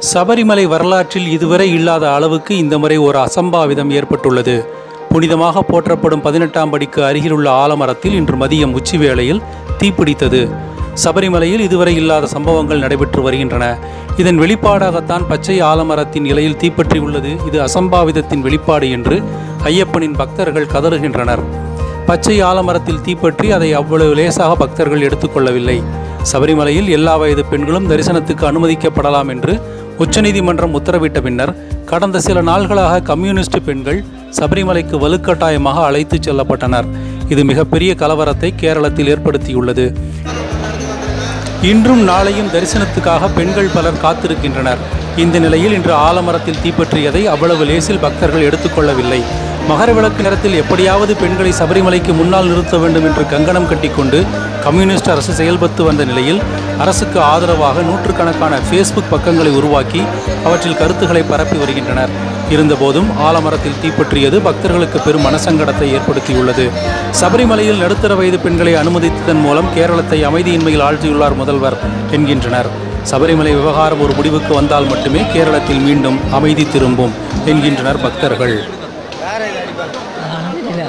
சபரிமலை வரலாற்றில் இதுவரை இல்லாத அளவுக்கு இந்த முறை ஒரு அசம்பாவிதம் ஏற்பட்டுள்ளது. புனிதமாக போற்றப்படும் பதினெட்டாம் படிக்கு அருகிலுள்ள ஆலமரத்தில் இன்று மதியம் உச்சி வேளையில் தீப்பிடித்தது. சபரிமலையில் இதுவரை இல்லாத சம்பவங்கள் நடைபெற்று வருகின்றன. இதன் வெளிப்பாடாகத்தான் பச்சை ஆலமரத்தின் இலையில் தீப்பற்றியுள்ளது. இது அசம்பாவிதத்தின் வெளிப்பாடு என்று ஐயப்பனின் பக்தர்கள் கதறுகின்றனர். பச்சை ஆலமரத்தில் தீப்பற்றி அதை அவ்வளவு லேசாக பக்தர்கள் எடுத்துக்கொள்ளவில்லை. சபரிமலையில் எல்லா வயது பெண்களும் தரிசனத்துக்கு அனுமதிக்கப்படலாம் என்று உச்சநீதிமன்றம் உத்தரவிட்ட பின்னர் கடந்த சில நாள்களாக கம்யூனிஸ்ட் பெண்கள் சபரிமலைக்கு வலுக்கட்டாயமாக அழைத்துச் செல்லப்பட்டனர். இது மிகப்பெரிய கலவரத்தை கேரளத்தில் ஏற்படுத்தியுள்ளது. இன்றும் நாளையும் தரிசனத்துக்காக பெண்கள் பலர் காத்திருக்கின்றனர். இந்த நிலையில் இன்று ஆலமரத்தில் தீப்பற்றியதை அவ்வளவு லேசில் பக்தர்கள் எடுத்துக்கொள்ளவில்லை. மகரவிளக்கு நேரத்தில் எப்படியாவது பெண்களை சபரிமலைக்கு முன்னால் நிறுத்த வேண்டும் என்று கங்கணம் கட்டிக்கொண்டு கம்யூனிஸ்ட் அரசு செயல்பட்டு வந்த நிலையில் அரசுக்கு ஆதரவாக நூற்றுக்கணக்கான ஃபேஸ்புக் பக்கங்களை உருவாக்கி அவற்றில் கருத்துக்களை பரப்பி வருகின்றனர். இருந்தபோதும் ஆலமரத்தில் தீப்பற்றியது பக்தர்களுக்கு பெரும் மனசங்கடத்தை ஏற்படுத்தியுள்ளது. சபரிமலையில் நடுத்தர வயது பெண்களை அனுமதித்ததன் மூலம் கேரளத்தை அமைதியின்மையில் ஆழ்த்தியுள்ளார் முதல்வர் என்கின்றனர். சபரிமலை விவகாரம் ஒரு முடிவுக்கு வந்தால் மட்டுமே கேரளத்தில் மீண்டும் அமைதி திரும்பும் என்கின்றனர் பக்தர்கள். வேற இது இல்லை.